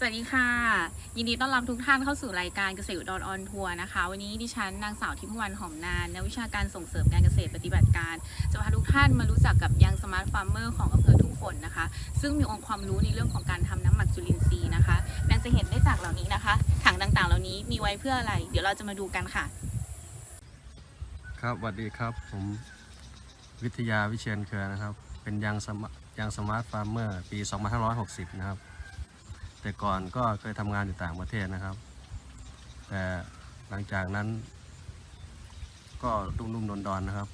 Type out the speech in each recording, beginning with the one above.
สวัสดีค่ะ ยินดีต้อนรับทุกท่านเข้าสู่รายการเกษตรอุดรออนทัวร์นะคะ วันนี้ดิฉันนางสาวทิพวรรณหอมนานนักวิชาการส่งเสริมการเกษตรปฏิบัติการ จะพาทุกท่านมารู้จักกับยังสมาร์ทฟาร์มเมอร์ของอำเภอทุ่งฝนนะคะ ซึ่งมีองค์ความรู้ในเรื่องของการทำน้ำหมักจุลินทรีย์นะคะแนนจะเห็นได้จากเหล่านี้นะคะ ถังต่างๆ เหล่านี้มีไว้เพื่ออะไร เดี๋ยวเราจะมาดูกันค่ะ ครับสวัสดีครับ ผมวิทยาวิเชียนเครือนะครับ เป็นยังสมายังสมาร์ทฟาร์มเมอร์ปี 2560 นะครับ แต่ก่อนก็เคยทำงานอยู่ต่างประเทศนะครับ แต่หลังจากนั้น ก็รุ่มรุ่มดอนดอนๆนะครับ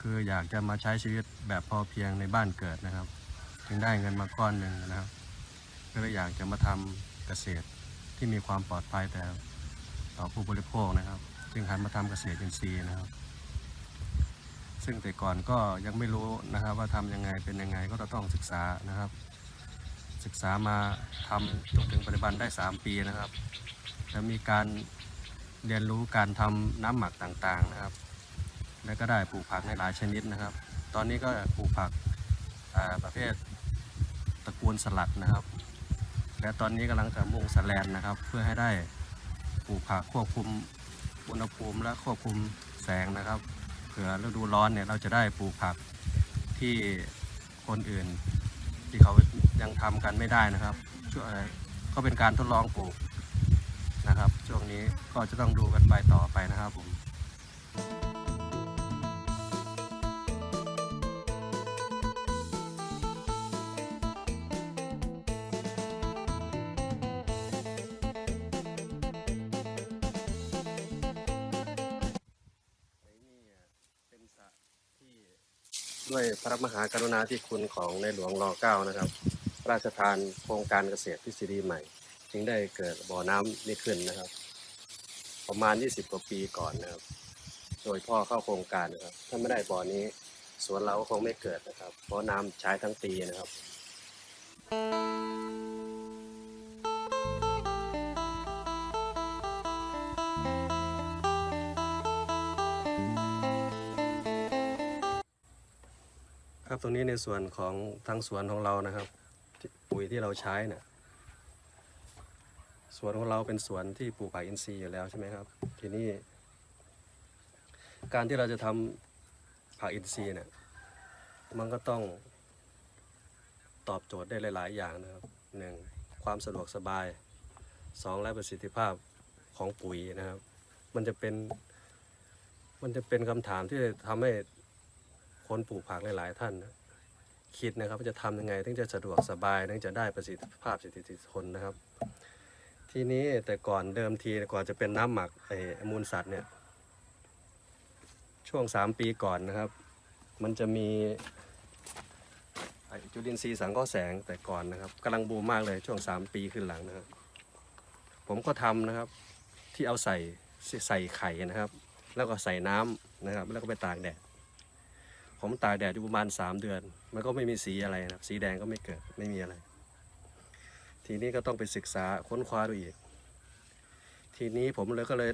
คืออยากจะมาใช้ชีวิตแบบพอเพียงในบ้านเกิดนะครับ จึงได้เงินมาก้อนหนึ่งนะครับก็เลยอยากจะมาทำเกษตรที่มีความปลอดภัยแต่ต่อผู้บริโภคนะครับ จึงหันมาทำเกษตรอินทรีย์นะครับ ซึ่งแต่ก่อนก็ยังไม่รู้นะครับ ว่าทำยังไงเป็นยังไงก็ต้องศึกษานะครับ ศึกษามาทำจนถึงปัจจุบันได้ 3 ปีนะครับ แล้วมีการเรียนรู้การทำน้ำหมักต่างๆนะครับ แล้วก็ได้ปลูกผักในหลายชนิดนะครับ ตอนนี้ก็ปลูกผักประเภทตระกูลสลัดนะครับ และตอนนี้กำลังจะมุ่งสแลนนะครับ เพื่อให้ได้ปลูกผักควบคุมอุณหภูมิและควบคุมแสงนะครับ เผื่อฤดูร้อนเนี่ยเราจะได้ปลูกผักที่คนอื่นที่เขา ยังทำกันไม่ได้นะครับช่วยก็เป็นการทดลองปลูกนะครับ ช่วงนี้ก็จะต้องดูกันไปต่อไปนะครับผมนี่เป็นสระที่ด้วยพระมหากรุณาธิคุณของในหลวงรอเก้านะครับ ระราชทานโครงการเกษตรทฤษฎีใหม่ จึงได้เกิดบ่อน้ำนี้ขึ้นนะครับ ประมาณ 20 กว่าปีก่อนนะครับ โดยพ่อเข้าโครงการนะครับ ถ้าไม่ได้บ่อนี้สวนเราก็คงไม่เกิดนะครับ เพราะน้ำใช้ทั้งปีนะครับครับตรงนี้ในส่วนของทางสวนของเรานะครับ ปุ๋ยที่เราใช้เนี่ยสวนของเราเป็นสวนที่ปลูกผักอินทรีย์อยู่แล้วใช่ไหมครับ ทีนี้ การที่เราจะทำผักอินทรีย์เนี่ยมันก็ต้องตอบโจทย์ได้หลาย ๆ อย่างนะครับหนึ่งความสะดวกสบายสองและประสิทธิภาพของปุ๋ยนะครับ มันจะเป็น มันจะเป็นคำถามที่ทำให้คนปลูกผักหลาย ๆ ท่านนะ คิดนะครับว่าจะทำยังไงถึงจะสะดวกสบายถึงจะได้ประสิทธิภาพสิทธิผลนะครับ ทีนี้แต่ก่อนเดิมทีก่อนจะเป็นน้ำหมักไอ้มูลสัตว์เนี่ยช่วง 3 ปีก่อนนะครับ มันจะมีจุลินทรีย์สังเคราะห์แสงแต่ก่อนนะครับกำลังบูมมากเลยช่วง 3 ปีขึ้นหลังนะครับ ผมก็ทำนะครับที่เอาใส่ใส่ไข่นะครับ แล้วก็ใส่น้ำนะครับ แล้วก็ไปตากแดด ผมตากแดดอยู่ประมาณ 3 เดือน มันก็ไม่มีสีอะไรนะสีแดงก็ไม่เกิดไม่มีอะไร ทีนี้ก็ต้องไปศึกษาค้นคว้าดูอีก ทีนี้ผมเลยก็เลย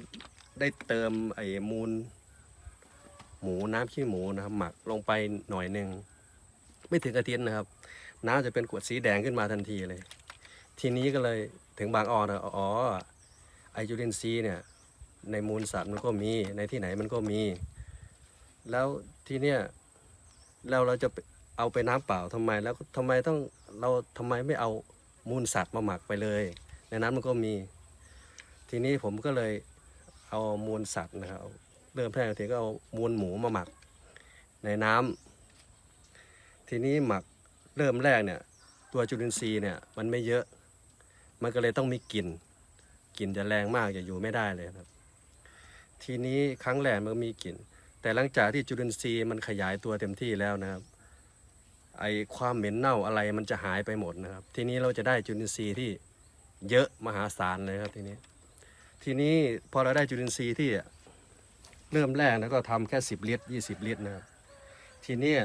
ได้เติมไอ้มูล หมูน้ำขี้หมูนะครับหมักลงไปหน่อยหนึ่งไม่ถึงอาทิตย์นะครับ น้ำจะเป็นขวดสีแดงขึ้นมาทันทีเลย ทีนี้ก็เลยถึงบางอ้อนะอ๋อไอจูลินซีย์เนี่ยในมูลสัตว์มันก็มีในที่ไหนมันก็มี แล้วทีเนี้ย แล้วเราจะเอาไปน้ำเปล่าทำไมแล้วทำไมต้องเราทำไมไม่เอามูลสัตว์มาหมักไปเลย ในนั้นมันก็มี ทีนี้ผมก็เลยเอามูลสัตว์นะครับเริ่มแรกทีก็เอามูลหมูมาหมัก ในน้ำทีนี้หมักเริ่มแรกเนี่ย ตัวจุลินทรีย์เนี่ยมันไม่เยอะ มันก็เลยต้องมีกลิ่นกลิ่นจะแรงมากจะอยู่ไม่ได้เลยครับ ทีนี้ครั้งแรกมันมีกลิ่น แต่หลังจากที่จุลินทรีย์มันขยายตัวเต็มที่แล้วนะครับ ไอความเหม็นเน่าอะไรมันจะหายไปหมดนะครับ ทีนี้เราจะได้จุลินทรีย์ที่เยอะมหาศาลเลยครับทีนี้ ทีนี้พอเราได้จุลินทรีย์ที่เริ่มแรกนะก็ทำแค่ 10 ลิตร 20 ลิตรนะครับ ทีนี้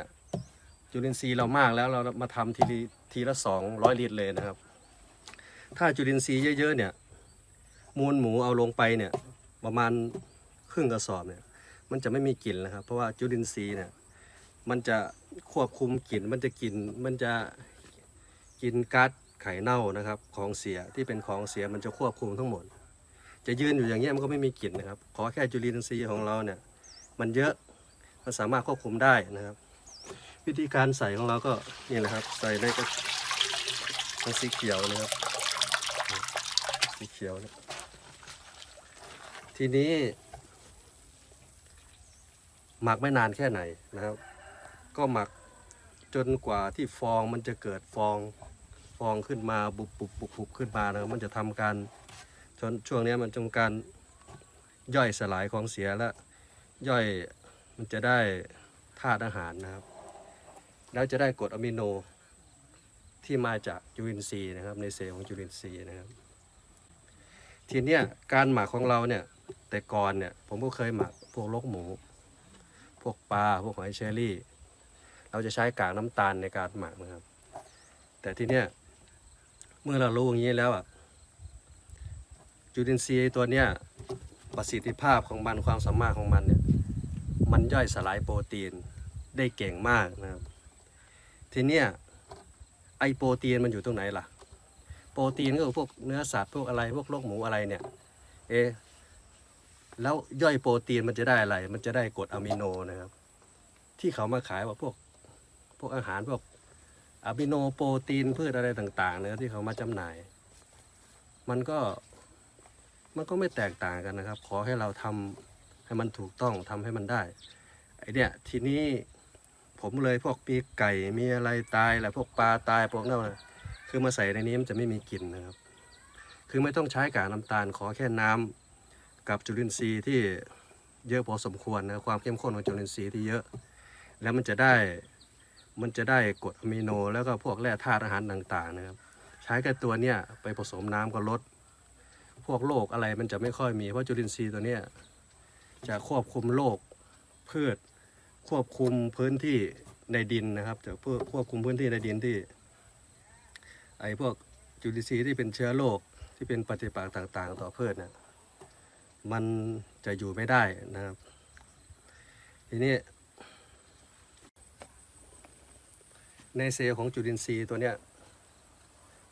จุลินทรีย์เรามากแล้วเรามาทำทีละทีละ 200 ลิตรเลยนะครับ ถ้าจุลินทรีย์เยอะๆเนี่ยมูลหมูเอาลงไปเนี่ยประมาณครึ่งกระสอบเนี่ย มันจะไม่มีกลิ่นนะครับ เพราะว่าจุลินทรีย์เนี่ยมันจะควบคุมกลิ่น มันจะกลิ่นมันจะกลิ่นก๊าซไข่เน่านะครับ ของเสียที่เป็นของเสียมันจะควบคุมทั้งหมด จะยืนอยู่อย่างเงี้ยมันก็ไม่มีกลิ่นนะครับ ขอแค่จุลินทรีย์ของเราเนี่ยมันเยอะมันสามารถควบคุมได้นะครับ วิธีการใส่ของเราก็นี่แหละครับ ใส่ได้ก็ทั้งสีเขียวนะครับ สีเขียวนะทีนี้ หมักไม่นานแค่ไหนนะครับ ก็หมักจนกว่าที่ฟองมันจะเกิดฟองฟองขึ้นมาบุบบุบบุบบุบขึ้นมานะครับมันจะทำการจนช่วงนี้มันจงการย่อยสลายของเสียและย่อยมันจะได้ธาตุอาหารนะครับ แล้วจะได้กรดอะมิโนที่มาจากจุลินทรีย์นะครับ ในเซลล์ของจุลินทรีย์นะครับ ทีเนี้ยการหมักของเราเนี่ยแต่ก่อนเนี่ยผมก็เคยหมักพวกลกหมู วกปลาพวกหอยเชอรี่ เราจะใช้กากน้ำตาลในการหมักนะครับ แต่ทีเนี้ยเมื่อเรารู้อย่างนี้แล้วอะจุลินทรีย์ตัวเนี้ยประสิทธิภาพของมันความสามารถของมันเนี่ยมันย่อยสลายโปรตีนได้เก่งมากนะครับ ทีเนี้ยไอโปรตีนมันอยู่ตรงไหนล่ะ โปรตีนก็คือพวกเนื้อสัตว์พวกอะไรพวกลูกหมูอะไรเนี่ย เอ แล้วย่อยโปรตีนมันจะได้อะไร มันจะได้กรดอะมิโนนะครับ ที่เขามาขายว่าพวกพวกอาหารพวกอะมิโนโปรตีนพืชอะไรต่าง ๆ นะครับที่เขามาจำหน่าย มันก็มันก็ไม่แตกต่างกันนะครับ ขอให้เราทำให้มันถูกต้องทำให้มันได้ไอเนี่ยทีนี้ผมเลยพวกปีกไก่มีอะไรตายแหละพวกปลาตายพวกนั้นน่ะคือมาใส่ในนี้มันจะไม่มีกลิ่นนะครับ คือไม่ต้องใช้กากน้ำตาลขอแค่น้ำ กับจุลินทรีย์ที่เยอะพอสมควรนะความเข้มข้นของจุลินทรีย์ที่เยอะ แล้วมันจะได้มันจะได้กรดอะมิโน แล้วก็พวกแร่ธาตุอาหารต่างๆนะครับใช้กับตัวเนี้ยไปผสมน้ำก็ลด พวกโรคอะไรมันจะไม่ค่อยมี เพราะจุลินทรีย์ตัวเนี้ยจะควบคุมโรคพืช ควบคุมพื้นที่ในดินนะครับจะเพื่อควบคุมพื้นที่ในดินที่ไอ้พวกจุลินทรีย์ที่เป็นเชื้อโรคที่เป็นปฏิปักษ์ต่าง ๆ ต่อพืชเนี่ย มันจะอยู่ไม่ได้นะครับ ทีนี้ ในเซลล์ของจุลินทรีย์ตัวเนี้ย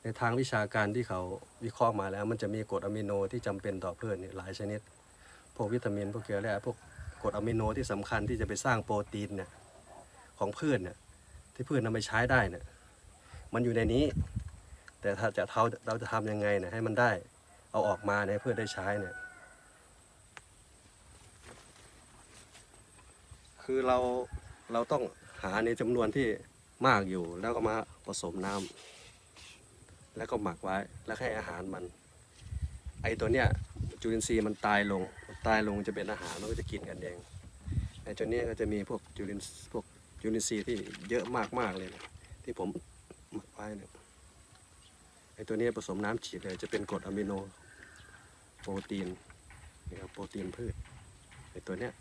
ในทางวิชาการที่เขาวิเคราะห์มาแล้ว มันจะมีกรดอะมิโนที่จำเป็นต่อพืชนี่หลายชนิด พวกวิตามินพวกเกลือแร่พวกกรดอะมิโนที่สำคัญที่จะไปสร้างโปรตีนเนี่ยของพืชเนี่ยที่พืชนำไปใช้ได้เนี่ยมันอยู่ในนี้ แต่ถ้าจะเท่าเราจะทำยังไงเนี่ยให้มันได้เอาออกมาในเพื่อได้ใช้เนี่ย คือเราเราต้องหาในจำนวนที่มากอยู่ แล้วก็มาผสมน้ำแล้วก็หมักไว้แล้วให้อาหารมัน ไอตัวเนี้ยจุลินทรีย์มันตายลงตายลงจะเป็นอาหารมันก็จะกินกันเองไอตัวเนี้ยก็จะมีพวกจุลินพวกจุลินทรีย์ที่เยอะมากๆเลยนะที่ผมหมักไว้เนี่ยไอตัวเนี้ยผสมน้ำฉีดเลยจะเป็นกรดอะมิโนโปรตีนนี่ครับโปรตีนพืชไอตัวเนี้ย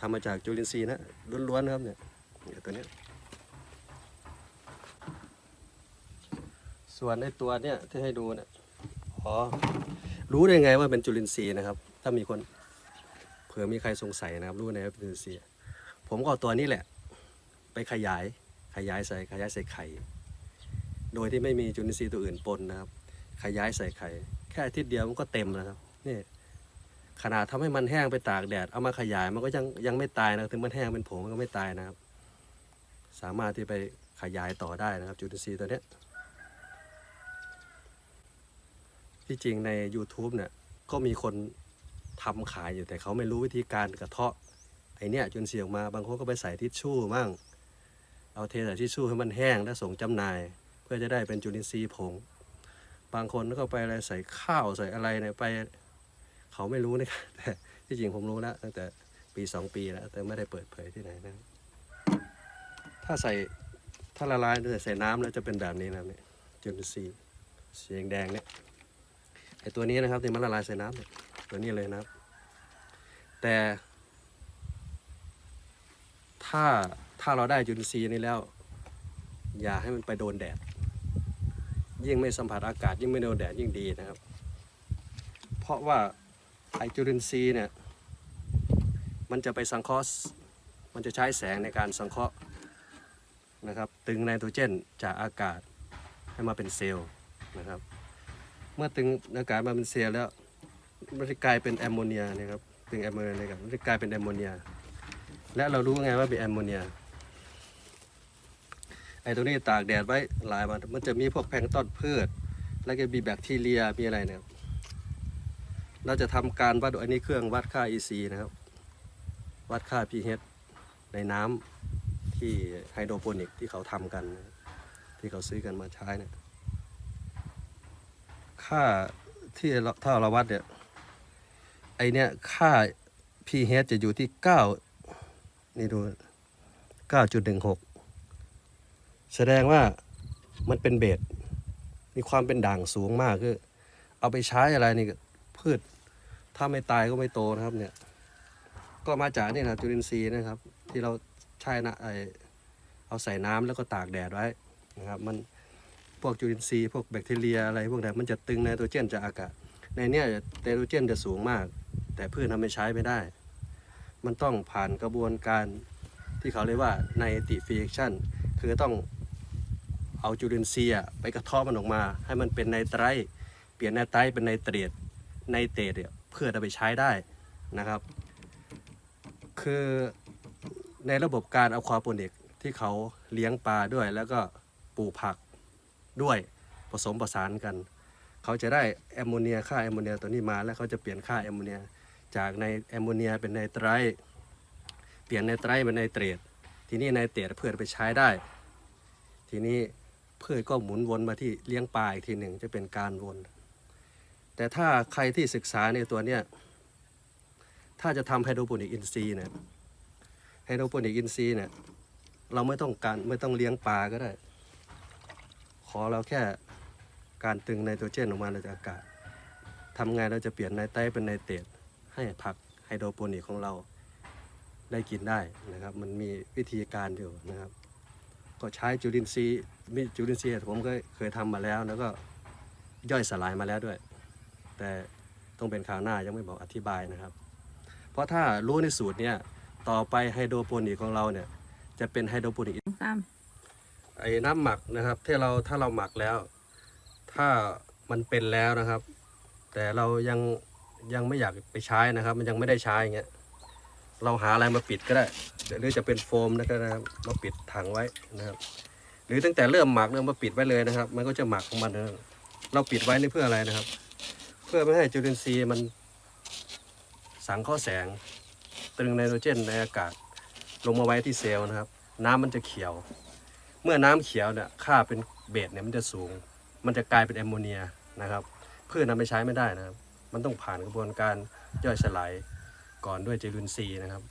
ทำมาจากจุลินทรีย์นะล้วนๆนะครับเนี่ยเนี่ยตัวเนี้ยส่วนไอ้ตัวเนี่ยที่ให้ดูเนี่ยอ๋อรู้ได้ไงว่าเป็นจุลินทรีย์นะครับ ถ้ามีคนเผื่อมีใครสงสัยนะครับ รู้ไงว่าเป็นจุลินทรีย์ผมก็เอาตัวนี้แหละ ไปขยายขยายใส่ขยายใส่ไข่ โดยที่ไม่มีจุลินทรีย์ตัวอื่นปนนะครับ ขยายใส่ไข่ แค่อาทิตย์เดียวมันก็เต็มนะครับนี่ ขนาดทำให้มันแห้งไปตากแดดเอามาขยายมันก็ยังยังไม่ตายนะถึงมันแห้งเป็นผงมันก็ไม่ตายนะครับ สามารถที่ไปขยายต่อได้นะครับจุลินทรีย์ตัวเนี้ยที่จริงใน YouTube เนี่ยก็มีคนทำขายอยู่แต่เขาไม่รู้วิธีการกระเทาะไอเนี้ยจุลินทรีย์ออกมาบางคนก็ไปใส่ทิชชู่มั่งเอาเทใส่ทิชชู่ให้มันแห้งแล้วส่งจำหน่าย เพื่อจะได้เป็นจุลินทรีย์ผง บางคนก็ไปอะไรใส่ข้าวใส่อะไรเนี่ยไป เขาไม่รู้นะครับแต่ที่จริงผมรู้แล้วตั้งแต่ปีสองปีแล้ว แต่ไม่ได้เปิดเผยที่ไหนนะ ถ้าใส่ถ้าละลายด้วยใส่น้ำแล้วจะเป็นแบบนี้นะเนี่ยจุลินทรีย์สีแดงเนี่ยไอตัวนี้นะครับที่มันละลายใส่น้ำเนี่ยตัวนี้เลยนะครับ แต่ถ้าถ้าเราได้จุลินทรีย์นี้แล้ว อย่าให้มันไปโดนแดด ยิ่งไม่สัมผัสอากาศยิ่งไม่โดนแดดยิ่งดีนะครับ เพราะว่า ไอจุลินทรีย์เนี่ยมันจะไปสังเคราะห์มันจะใช้แสงในการสังเคราะห์นะครับตึงไนโตรเจนจากอากาศให้มาเป็นเซลล์นะครับ เมื่อตึงอากาศมาเป็นเสียแล้วมันจะกลายเป็นแอมโมเนียนะครับตึงแอมโมเนียนะครับมันจะกลายเป็นแอมโมเนีย และเรารู้ไงว่าเป็นแอมโมเนียไอ้ตัวนี้ตากแดดไว้หลายวันมันจะมีพวกแพลงก์ต้นพืช แล้วก็มีแบคทีเรียมีอะไรเนี่ย เราจะทำการวัดอันนี้เครื่องวัดค่า EC นะครับ วัดค่า pH ในน้ำที่ไฮโดรโปนิกที่เขาทำกัน ที่เขาซื้อกันมาใช้เนี่ยค่าที่เราถ้าเราวัดเนี่ยไอเนี่ยค่า pH จะอยู่ที่ 9 นี่ดู 9.16 แสดงว่ามันเป็นเบสมีความเป็นด่างสูงมากคือ เอาไปใช้อะไรนี่พืช ถ้าไม่ตายก็ไม่โตนะครับเนี่ย ก็มาจากนี่นะจุลินทรีย์นะครับ ที่เราใช้นะไอเอาใส่น้ำแล้วก็ตากแดดไว้นะครับ มันพวกจุลินทรีย์พวกแบคทีเรียอะไรพวกนั้นมันจะตึงไนโตรเจนจากอากาศ ในเนี้ยไนโตรเจนจะสูงมาก แต่พืชทำไม่ใช้ไม่ได้ มันต้องผ่านกระบวนการที่เขาเรียกว่าไนติฟิเคชันคือต้องเอาจุลินทรีย์อะไปกระเทาะมันออกมา ให้มันเป็นไนไตรเปลี่ยนไนไตรเป็นไนเตรตไนเตรตเนี่ย เพื่อเอาไปใช้ได้นะครับ คือในระบบการอะควาโปนิกที่เขาเลี้ยงปลาด้วย แล้วก็ปลูกผักด้วยผสมผสานกัน เขาจะได้แอมโมเนียค่าแอมโมเนียตัวนี้มาแล้วเขาจะเปลี่ยนค่าแอมโมเนียจากในแอมโมเนียเป็นไนไตรเปลี่ยนไนไตรเป็นไนเตรตทีนี้ไนเตรตเพื่อไปใช้ได้ ทีนี้พืชก็หมุนวนมาที่เลี้ยงปลาอีกทีหนึ่งจะเป็นการวน แต่ถ้าใครที่ศึกษาในตัวเนี้ยถ้าจะทำไฮโดรโปนิกอินทรีย์เนี่ยไฮโดรโปนิกอินทรีย์เนี่ยเราไม่ต้องการไม่ต้องเลี้ยงปลาก็ได้ ขอเราแค่การตึงไนโตรเจนออกมาจากอากาศทำไงเราจะเปลี่ยนไนไตร์เป็นไนเตรตให้ผักไฮโดรโปนิกของเราได้กินได้นะครับ มันมีวิธีการอยู่นะครับ ก็ใช้จุลินทรีย์มีจุลินทรีย์ผมก็เคยทำมาแล้ว แล้วก็ย่อยสลายมาแล้วด้วย แต่ต้องเป็นคราวหน้ายังไม่บอกอธิบายนะครับ เพราะถ้ารู้ในสูตรเนี่ยต่อไปไฮโดรโปนิกของเราเนี่ยจะเป็นไฮโดรโปนิกตามไอ้น้ำหมักนะครับที่เราถ้าเราหมักแล้ว ถ้ามันเป็นแล้วนะครับ แต่เรายังยังไม่อยากไปใช้นะครับ มันยังไม่ได้ใช้อย่างเงี้ยเราหาอะไรมาปิดก็ได้หรือจะเป็นโฟมนะก็ได้นะครับมาปิดถังไว้นะครับ หรือตั้งแต่เริ่มหมักเริ่มมาปิดไว้เลยนะครับ มันก็จะหมักของมันนะครับเราปิดไว้นี่เพื่ออะไรนะครับเพื่อไม่ให้จุลินทรีย์มันสังเคราะห์แสง ตรึงไนโตรเจนในอากาศ ลงมาไว้ที่เซลล์นะครับ น้ำมันจะเขียว เมื่อน้ำเขียวเนี่ยค่าเป็นเบสเนี่ยมันจะสูง มันจะกลายเป็นแอมโมเนียนะครับเพื่อนำไปใช้ไม่ได้นะครับ มันต้องผ่านกระบวนการย่อยสลายก่อนด้วยเจลุนซีย์นะครับ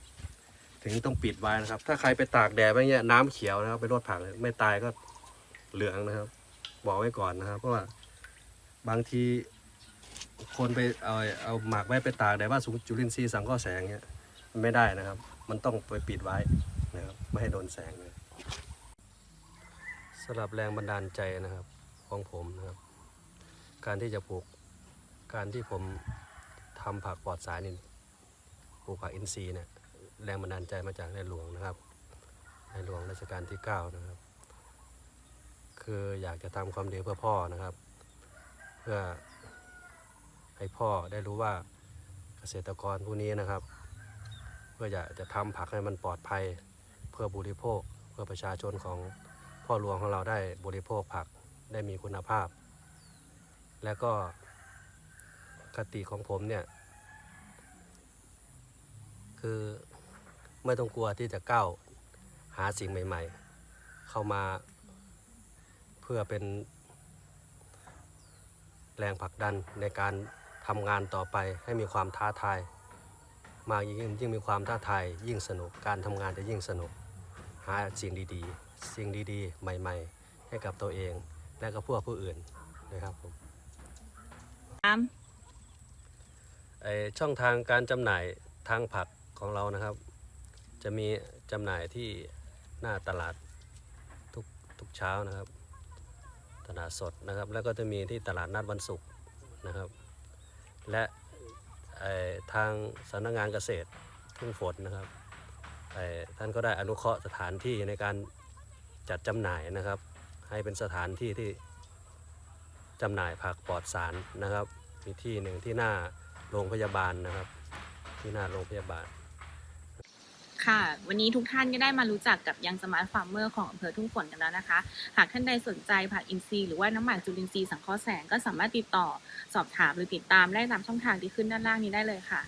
ถึงต้องปิดไว้นะครับ ถ้าใครไปตากแดดไปเงี้ยน้ำเขียวนะครับ ไปรดผักไม่ตายก็เหลืองนะครับ บอกไว้ก่อนนะครับ เพราะว่าบางที คนไปเอาเอาหมักไว้ไปตากแดดว่าสูงจุลินทรีย์สังเคราะห์แสงเงี้ยมันไม่ได้นะครับ มันต้องไปปิดไว้นะครับไม่ให้โดนแสงเลยสำหรับแรงบันดาลใจนะครับของผมนะครับ การที่จะปลูกการที่ผมทำผักปลอดสารนี่ปลูกผักอินทรีย์เนี่ยแรงบันดาลใจมาจากในหลวงนะครับ ในหลวงรัชกาลที่ 9 นะครับ คืออยากจะทำความดีเพื่อพ่อนะครับ เพื่อ ให้พ่อได้รู้ว่าเกษตรกรผู้นี้นะครับ เพื่ออยากจะทำผักให้มันปลอดภัยเพื่อบริโภค เพื่อประชาชนของพ่อหลวงของเราได้บริโภคผักได้มีคุณภาพ และก็คติของผมเนี่ยคือไม่ต้องกลัวที่จะก้าวหาสิ่งใหม่ ๆ เข้ามาเพื่อเป็นแรงผลักดันในการ ทำงานต่อไปให้มีความท้าทาย มากยิ่งยิ่งมีความท้าทาย ยิ่งสนุกการทำงานจะยิ่งสนุก หาสิ่งดีๆ สิ่งดีๆ ใหม่ ๆ ให้กับตัวเอง และก็พวกผู้อื่นนะครับผมตามไอช่องทางการจำหน่ายทางผักของเรานะครับ จะมีจำหน่ายที่หน้าตลาดทุกทุกเช้านะครับ ตลาดสดนะครับ แล้วก็จะมีที่ตลาดนัดวันศุกร์นะครับ และทางสำนักงานเกษตรทุ่งฝนนะครับท่านก็ได้อนุเคราะห์สถานที่ในการจัดจำหน่ายนะครับ ให้เป็นสถานที่ที่จำหน่ายผักปลอดสารนะครับ มีที่หนึ่งที่หน้าโรงพยาบาลนะครับ ที่หน้าโรงพยาบาล ค่ะ วันนี้ทุกท่านก็ได้มารู้จักกับยังสมาร์ทฟาร์มเมอร์ของอำเภอทุ่งฝนกันแล้วนะคะ หากท่านใดสนใจผักอินทรีย์หรือว่าน้ำหมักจุลินทรีย์สังเคราะห์แสงก็สามารถติดต่อสอบถามหรือติดตามได้ตามช่องทางที่ขึ้นด้านล่างนี้ได้เลยค่ะ